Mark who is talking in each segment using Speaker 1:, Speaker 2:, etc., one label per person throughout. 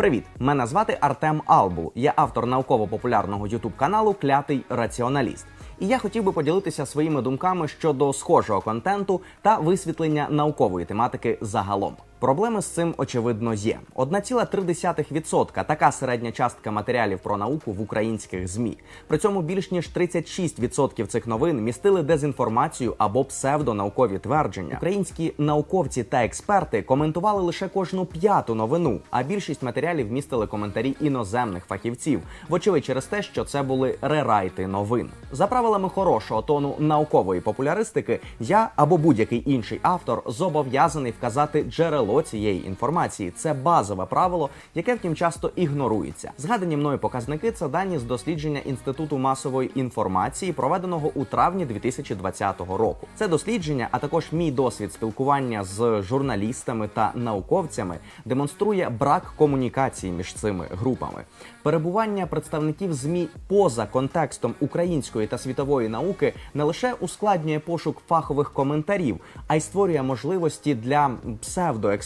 Speaker 1: Привіт! Мене звати Артем Албул. Я автор науково-популярного ютуб каналу Клятий Раціоналіст. І я хотів би поділитися своїми думками щодо схожого контенту та висвітлення наукової тематики загалом. Проблеми з цим очевидно є. 1,3% – така середня частка матеріалів про науку в українських змі. При цьому більш ніж 36% цих новин містили дезінформацію або псевдонаукові твердження. Українські науковці та експерти коментували лише кожну п'яту новину, а більшість матеріалів містили коментарі іноземних фахівців, вочевидь через те, що це були рерайти новин. За правилами хорошого тону наукової популяристики, я або будь-який інший автор зобов'язаний вказати джерело цієї інформації. Це базове правило, яке втім часто ігнорується. Згадані мною показники це дані з дослідження інституту масової інформації, проведеного у травні 2020 року. Це дослідження, а також мій досвід спілкування з журналістами та науковцями, демонструє брак комунікації між цими групами. Перебування представників змі поза контекстом української та світової науки не лише ускладнює пошук фахових коментарів, а й створює можливості для псевдоекспертів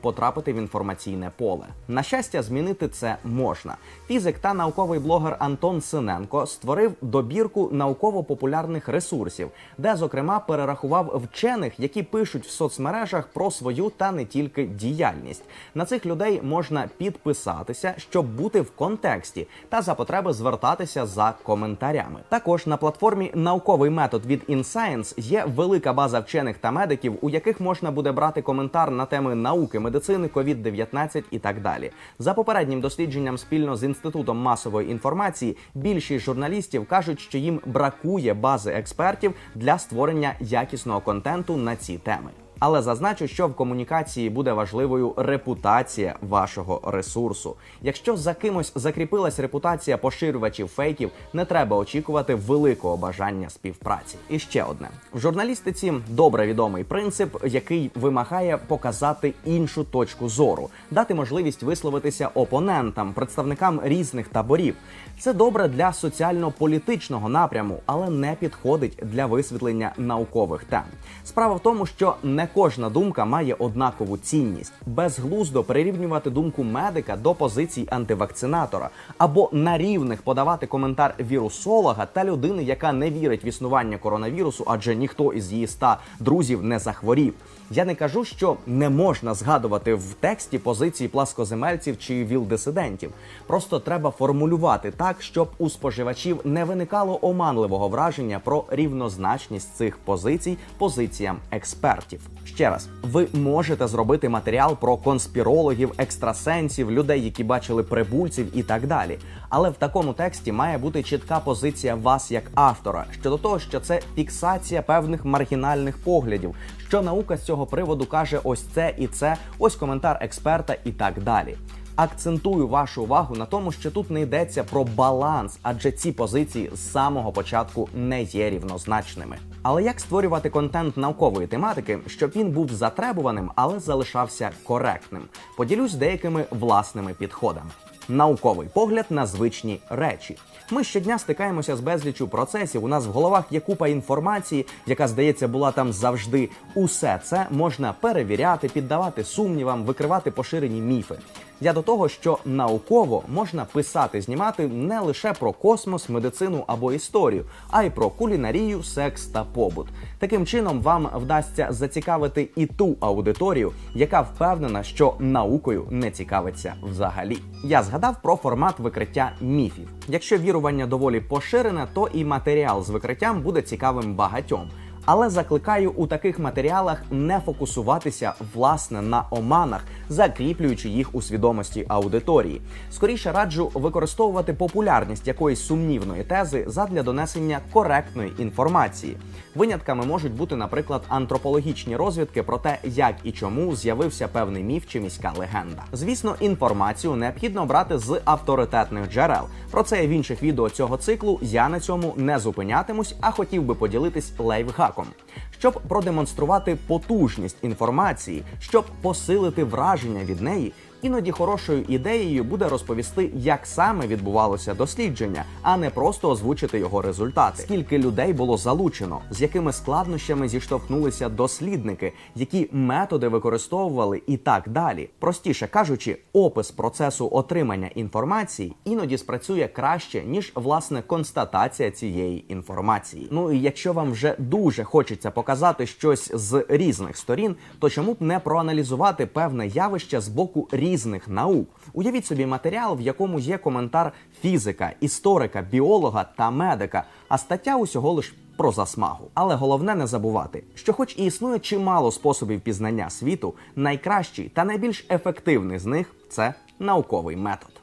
Speaker 1: потрапити в інформаційне поле. На щастя, змінити це можна. Фізик та науковий блогер Антон Синенко створив добірку науково-популярних ресурсів, де, зокрема, перерахував вчених, які пишуть в соцмережах про свою та не тільки діяльність. На цих людей можна підписатися, щоб бути в контексті, та за потреби звертатися за коментарями. Також на платформі науковий метод від InScience є велика база вчених та медиків, у яких можна буде брати коментар на теми науки, медицини, COVID-19 і так далі. За попереднім дослідженням спільно з інститутом масової інформації, більшість журналістів кажуть, що їм бракує бази експертів для створення якісного контенту на ці теми. Але зазначу, що в комунікації буде важливою репутація вашого ресурсу. Якщо за кимось закріпилась репутація поширювачів фейків, не треба очікувати великого бажання співпраці. І ще одне в журналістиці добре відомий принцип, який вимагає показати іншу точку зору, дати можливість висловитися опонентам, представникам різних таборів. Це добре для соціально-політичного напряму, але не підходить для висвітлення наукових тем. Справа в тому, що не кожна думка має однакову цінність. Безглуздо перерівнювати думку медика до позицій антивакцинатора або на рівних подавати коментар вірусолога та людини, яка не вірить в існування коронавірусу, адже ніхто із її ста друзів не захворів. Я не кажу, що не можна згадувати в тексті позиції пласкоземельців чи віл-дисидентів. Просто треба формулювати так, щоб у споживачів не виникало оманливого враження про рівнозначність цих позицій позиціям експертів. Ще раз, ви можете зробити матеріал про конспірологів, екстрасенсів, людей, які бачили прибульців і так далі. Але в такому тексті має бути чітка позиція вас як автора щодо того, що це фіксація певних маргінальних поглядів, що наука з цього приводу каже ось це і це, ось коментар експерта і так далі. Акцентую вашу увагу на тому, що тут не йдеться про баланс, адже ці позиції з самого початку не є рівнозначними. Але як створювати контент наукової тематики, щоб він був затребуваним, але залишався коректним? Поділюсь деякими власними підходами. Науковий погляд на звичні речі. Ми щодня стикаємося з безлічю процесів. У нас в головах є купа інформації, яка здається була там завжди. Усе це можна перевіряти, піддавати сумнівам, викривати поширені міфи. Я до того, що науково можна писати, знімати не лише про космос, медицину або історію, а й про кулінарію, секс та побут. Таким чином вам вдасться зацікавити і ту аудиторію, яка впевнена, що наукою не цікавиться взагалі. Я згадав про формат викриття міфів. Якщо вірування доволі поширене, то і матеріал з викриттям буде цікавим багатьом. Але закликаю у таких матеріалах не фокусуватися власне на оманах, закріплюючи їх у свідомості аудиторії. Скоріше раджу використовувати популярність якоїсь сумнівної тези задля донесення коректної інформації. Винятками можуть бути, наприклад, антропологічні розвідки про те, як і чому з'явився певний міф чи міська легенда. Звісно, інформацію необхідно брати з авторитетних джерел. Про це і в інших відео цього циклу я на цьому не зупинятимусь, а хотів би поділитись лайфхаком. Щоб продемонструвати потужність інформації, щоб посилити враження від неї, Іноді хорошою ідеєю буде розповісти, як саме відбувалося дослідження, а не просто озвучити його результати. Скільки людей було залучено, з якими складнощами зіштовхнулися дослідники, які методи використовували, і так далі. Простіше кажучи, опис процесу отримання інформації іноді спрацює краще ніж власне констатація цієї інформації. Ну і якщо вам вже дуже хочеться показати щось з різних сторін, то чому б не проаналізувати певне явище з боку різних наук? Уявіть собі матеріал, в якому є коментар фізика, історика, біолога та медика, а стаття усього лиш про засмагу. Але головне не забувати, що, хоч і існує чимало способів пізнання світу, найкращий та найбільш ефективний з них це науковий метод.